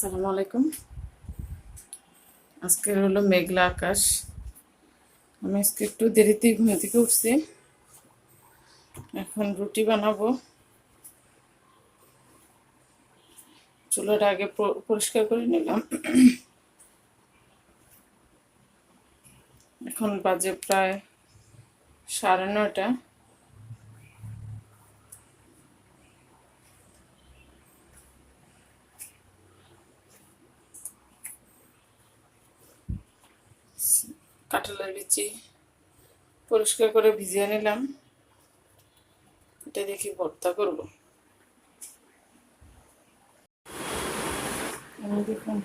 আসসালামু আলাইকুম। আজকের হলো মেঘলা আকাশ। আমি আজকে একটু দেরিতে ঘুম থেকে উঠছি। এখন রুটি বানাবো। চুলাটা আগে পরিষ্কার করে নিলাম। এখন বাজে প্রায় সাড়ে নয়টা। কাঁঠালের বিচি পরিষ্কার করে ভিজিয়ে নিলাম। এটা দেখি ভর্তা করব। দেখুন,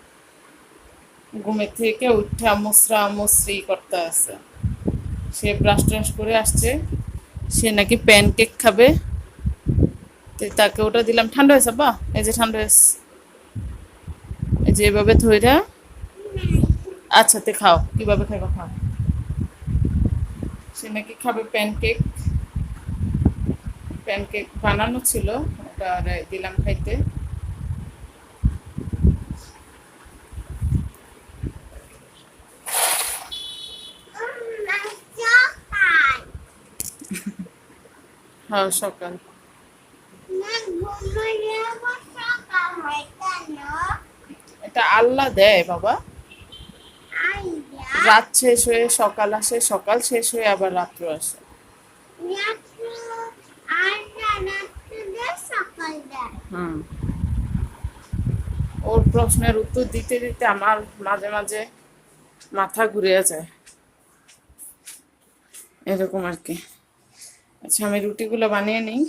ঘুমের থেকে উঠা মুসরা মুসরি করতে আছে। সে ব্রাশ ট্রাশ করে আসছে, সে নাকি প্যানকেক খাবে। তো তাকে ওটা দিলাম। ঠান্ডা হয়েছে বা এই যে ঠান্ডা হয়েছে। এই যে এভাবে ধইরা আচ্ছা তে খাও। কীভাবে খাইবা, খাও। সে নাকি খাবে প্যানকেক প্যানকেক বানানো ছিল, ওটা দিলাম খাইতে। হ্যাঁ সকাল। এটা আল্লাহ দেয়, বাবা। রাত শেষ হয়ে সকাল আসে সকাল শেষ হয়ে আবার রাত্র আসে। হুম। ওর প্রশ্নের উত্তর দিতে দিতে আমার মাঝে মাঝে মাথা ঘুরে যায়। এরকম আর কি। আচ্ছা আমি রুটিগুলো বানিয়ে নিই।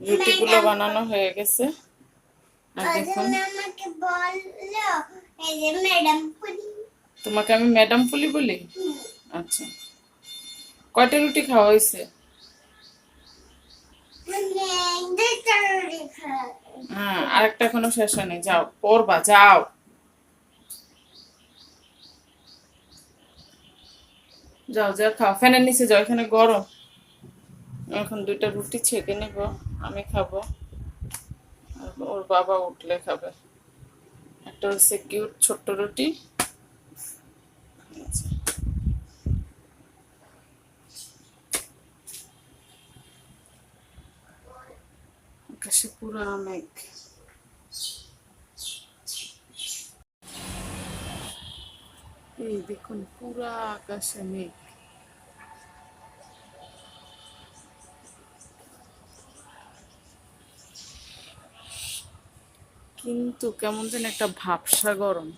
রুটিগুলো বানানো হয়ে গেছে। আর দেখুন। যে তোমাকে আমি ম্যাডাম ফুলি বলি? আচ্ছা। কয়টা রুটি খাওয়া হয়েছে? হ্যাঁ আরেকটা এখনও শেষ হয়নি। যাও পড়বা যাও। যাও যাও খাও। ফ্যানের নিচে যাও এখানে গরম। এখন দুইটা রুটি ছেঁকে নিব, আমি খাব। ওর বাবা উঠলে খাবে। একটা হচ্ছে কিউট ছোট্ট রুটি। আকাশে পুরা মেঘ। এই দেখুন, পুরা আকাশে মেঘ। কিন্তু কেমন যেন একটা ভাবসা গরম।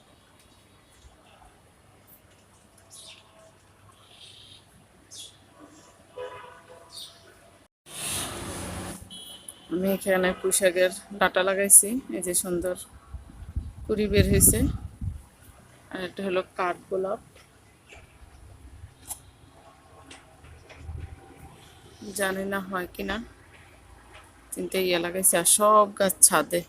আমি এখানে পুঁইশাকের ডাটা লাগাইছি, এই যে সুন্দর কুড়ি বের হয়েছে। আর এটা হলো কাঠ গোলাপ। জানি না হয় কিনা তিনটে ইয়ে লাগাইছে। আর সব গাছ ছাদে।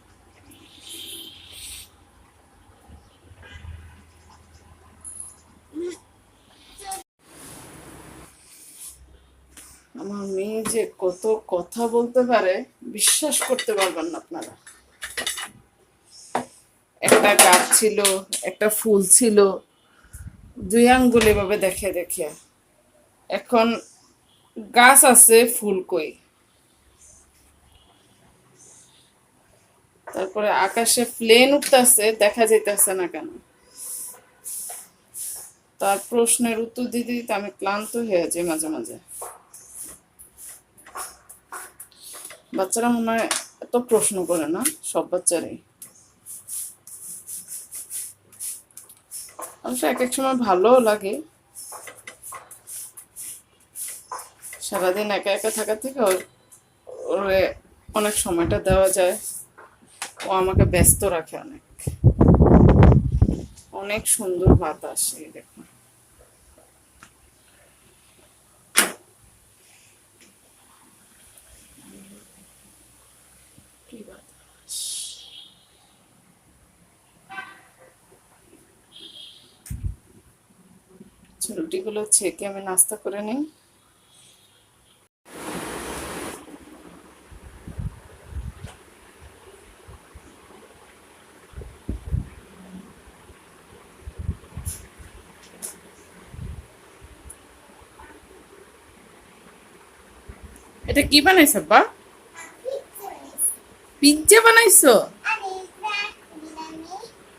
আমার মেয়ে যে কত কথা বলতে পারে, বিশ্বাস করতে পারবেন না আপনারা। একটা গাছ ছিল, একটা ফুল ছিল, দুই আঙ্গুল এভাবে দেখে দেখে। এখন গাছ আছে, ফুল কই? তারপরে আকাশে প্লেন উঠতেছে, দেখা যাইতেছে না কেন? তার প্রশ্নের উত্তর দিতে দিতে আমি ক্লান্ত হয়ে যাই মাঝে মাঝে। বাচ্চারা মনে হয় এত প্রশ্ন করে না, সব বাচ্চারাই। অবশ্য এক এক সময় ভালোও লাগে। সারাদিন একা একা থাকা থেকে ওর অনেক সময়টা দেওয়া যায়। ও আমাকে ব্যস্ত রাখে অনেক। অনেক সুন্দর বাতাস এই দেখুন রুটিগুলো ছেঁকে আমি নাস্তা করে নিই। এটা কি বানাইছো বা পিজ্জা বানাইছো?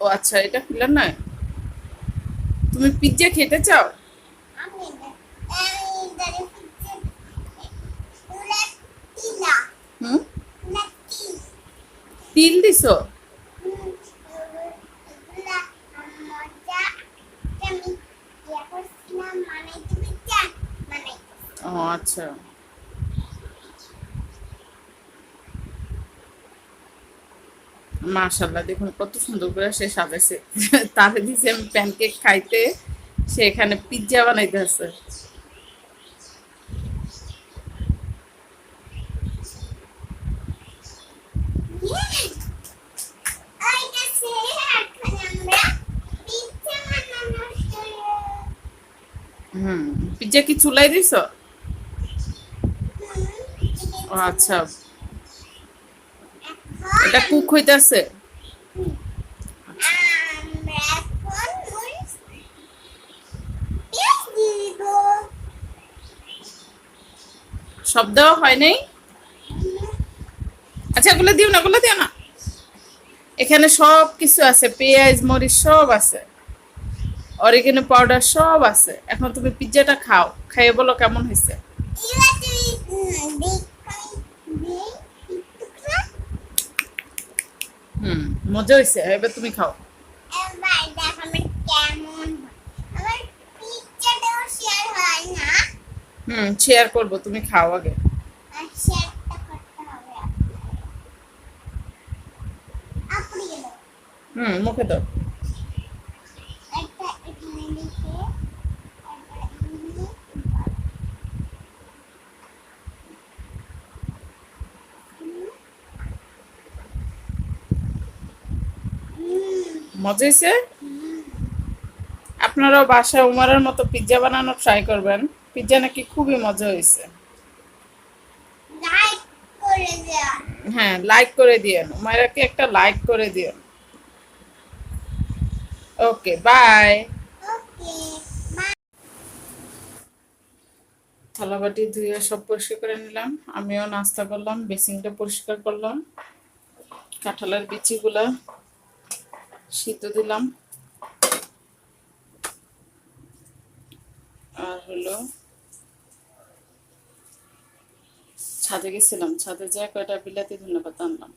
ও আচ্ছা এটা খুলে নয়? তুমি পিজ্জা খেতে চাও তিল দিছো ও আচ্ছা মাশাল্লাহ দেখুন কত সুন্দর করে সে সাজাইছে। তারে দিছে আমি প্যানকেক খাইতে, সে এখানে পিজ্জা বানাইতে আছে। হুম পিজ্জা কি চুলাই দিছো? আচ্ছা। এটা কুক হইতাছে? সব দেওয়া হয় নাই? আচ্ছা এগুলো দিও না, এগুলো দিও না। এখানে সব কিছু আছে, পেঁয়াজ, মরিচ সব আছে। অরিগেনো পাউডার সব আছে। এখন তুমি পিজ্জাটা খাও, খাইয়ে বলো কেমন হয়েছে। হুম মজা হয়েছে এবার তুমি খাও। হুম শেয়ার করব তুমি খাও আগে। হুম মুখে দাও একটা এখানে লিখে তারপরে এখানে মজা হয়েছে। আপনারাও বাসায় উমারের মতো পিজ্জা বানানো ট্রাই করবেন। পিজ্জা নাকি খুবই মজা হয়েছে। হ্যাঁ লাইক করে দিয়েন। উমায়রাকে একটা লাইক করে দিয়েন। ওকে বাই থালাবাটি ধুয়ে সব পরিষ্কার করে নিলাম। আমিও নাস্তা করলাম বেসিনটা পরিষ্কার করলাম। কাঁঠালের বিচিগুলা সিদ্ধ দিলাম। আর হলো ছাদে গেছিলাম। ছাদে যা কয়টা বিলাতি ধন্যবাদ আনলাম।